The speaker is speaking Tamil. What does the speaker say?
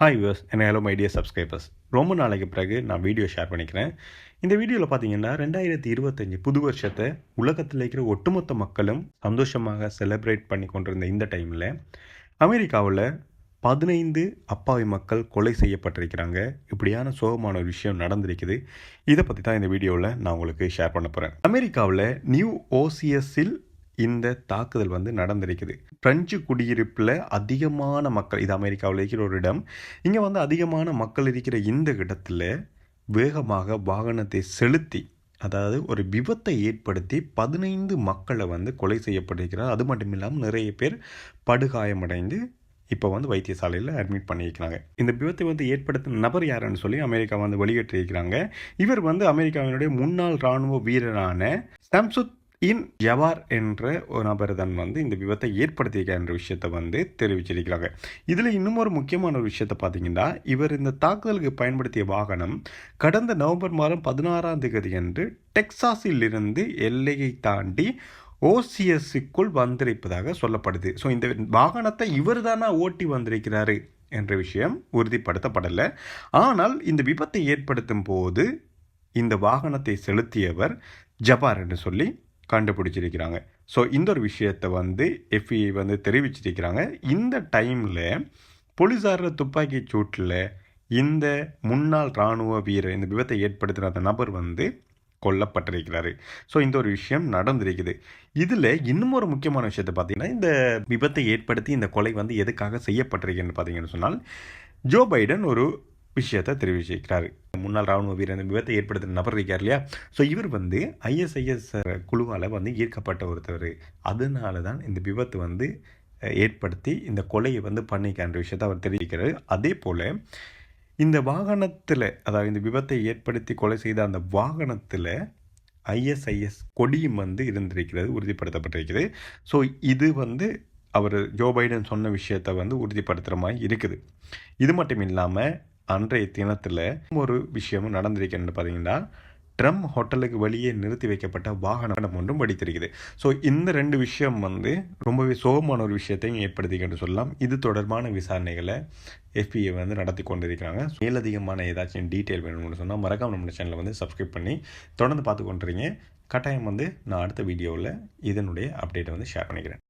ஹாய் வியூஸ் என்ன ஹலோ மைடியா சப்ஸ்கிரைபர்ஸ் ரொம்ப நாளைக்கு பிறகு நான் வீடியோ ஷேர் பண்ணிக்கிறேன். இந்த வீடியோவில் பார்த்தீங்கன்னா ரெண்டாயிரத்தி இருபத்தஞ்சி புது வருஷத்தை உலகத்தில் இருக்கிற ஒட்டுமொத்த மக்களும் சந்தோஷமாக செலிப்ரேட் பண்ணி கொண்டிருந்த இந்த டைமில் அமெரிக்காவில் பதினைந்து அப்பாவி மக்கள் கொலை செய்யப்பட்டிருக்கிறாங்க. இப்படியான சோகமான ஒரு விஷயம் நடந்திருக்குது. இதை பற்றி தான் இந்த வீடியோவில் நான் உங்களுக்கு ஷேர் பண்ண போகிறேன் அமெரிக்காவில் நியூ ஓசிஎஸ்ஸில் இந்த தாக்குதல் வந்து நடந்திருக்குது. பிரெஞ்சு குடியிருப்பில் அதிகமான மக்கள் இது அமெரிக்காவில் இருக்கிற ஒரு இடம் இங்கே வந்து அதிகமான மக்கள் இருக்கிற இந்த இடத்துல வேகமாக வாகனத்தை செலுத்தி அதாவது ஒரு விபத்தை ஏற்படுத்தி பதினைந்து மக்களை வந்து கொலை செய்யப்பட்டிருக்கிறார். அது மட்டும் இல்லாமல் நிறைய பேர் படுகாயமடைந்து இப்போ வந்து வைத்தியசாலையில் அட்மிட் பண்ணியிருக்கிறாங்க. இந்த விபத்தை வந்து ஏற்படுத்தின நபர் யாருன்னு சொல்லி அமெரிக்கா வந்து வெளியேற்றிருக்கிறாங்க இவர் வந்து அமெரிக்காவினுடைய முன்னாள் இராணுவ வீரரான சாம்சுத் இன் ஜவார் என்ற ஒரு நபர் தான் வந்து இந்த விபத்தை ஏற்படுத்தியிருக்க என்ற விஷயத்தை வந்து தெரிவிச்சிருக்கிறாங்க. இதில் இன்னும் ஒரு முக்கியமான ஒரு விஷயத்தை பார்த்தீங்கன்னா இவர் இந்த தாக்குதலுக்கு பயன்படுத்திய வாகனம் கடந்த நவம்பர் மாதம் பதினாறாம் தேதி அன்று டெக்சாஸில் இருந்து எல்லையை தாண்டி ஓசிஎஸ்ஸுக்குள் வந்திருப்பதாக சொல்லப்படுது. ஸோ இந்த வாகனத்தை இவர் தானா ஓட்டி வந்திருக்கிறாரு என்ற விஷயம் உறுதிப்படுத்தப்படலை. ஆனால் இந்த விபத்தை ஏற்படுத்தும் போது இந்த வாகனத்தை செலுத்தியவர் ஜபார் என்று சொல்லி கண்டுபிடிச்சிருக்கிறாங்க. ஸோ இந்த ஒரு விஷயத்தை வந்து எஃப்இஐ வந்து தெரிவிச்சிருக்கிறாங்க. இந்த டைமில் போலீஸாரில் துப்பாக்கி சூட்டில் இந்த முன்னாள் இராணுவ வீரர் இந்த விபத்தை ஏற்படுத்தின அந்த நபர் வந்து கொல்லப்பட்டிருக்கிறாரு. ஸோ இந்த ஒரு விஷயம் நடந்திருக்குது. இதில் இன்னும் ஒரு முக்கியமான விஷயத்தை பார்த்தீங்கன்னா இந்த விபத்தை ஏற்படுத்தி இந்த கொலை வந்து எதுக்காக செய்யப்பட்டிருக்குன்னு பார்த்தீங்கன்னு சொன்னால் ஜோ பைடன் ஒரு விஷயத்தை தெரிவிச்சிருக்கிறாரு. முன்னாள் ராணுவ வீரர் விபத்தை ஏற்படுத்தின நபர் இருக்கார் இல்லையா? ஸோ இவர் வந்து ஐஎஸ்ஐஎஸ் குழுவால் வந்து ஈர்க்கப்பட்ட ஒருத்தவர் அதனால தான் இந்த விபத்து வந்து ஏற்படுத்தி இந்த கொலையை வந்து பண்ணிக்கான்ற விஷயத்தை அவர் தெரிவிக்கிறார். அதே போல் இந்த வாகனத்தில் அதாவது இந்த விபத்தை ஏற்படுத்தி கொலை செய்த அந்த வாகனத்தில் ஐஎஸ்ஐஎஸ் கொடியும் வந்து இருந்திருக்கிறது உறுதிப்படுத்தப்பட்டிருக்கிறது. ஸோ இது வந்து அவர் ஜோ பைடன் சொன்ன விஷயத்தை வந்து உறுதிப்படுத்துகிற மாதிரி இருக்குது. இது மட்டும் இல்லாமல் அன்றைய தினத்தில் ஒரு விஷயமும் நடந்திருக்கேன்னு பார்த்தீங்கன்னா ட்ரம் ஹோட்டலுக்கு வெளியே நிறுத்தி வைக்கப்பட்ட வாகனம் ஒன்றும் படித்திருக்குது ஸோ இந்த ரெண்டு விஷயம் வந்து ரொம்பவே சோகமான ஒரு விஷயத்தையும் ஏற்படுத்திக்கிட்டு சொல்லலாம். இது தொடர்பான விசாரணைகளை எஃபிஐ வந்து நடத்தி கொண்டிருக்கிறாங்க. மேலதிகமான ஏதாச்சும் டீட்டெயில் வேணும்னு சொன்னால் மறக்காம நம்ம சேனலை வந்து சப்ஸ்கிரைப் பண்ணி தொடர்ந்து பார்த்து கொண்டுறீங்க கட்டாயம் வந்து நான் அடுத்த வீடியோவில் இதனுடைய அப்டேட்டை வந்து ஷேர் பண்ணிக்கிறேன்.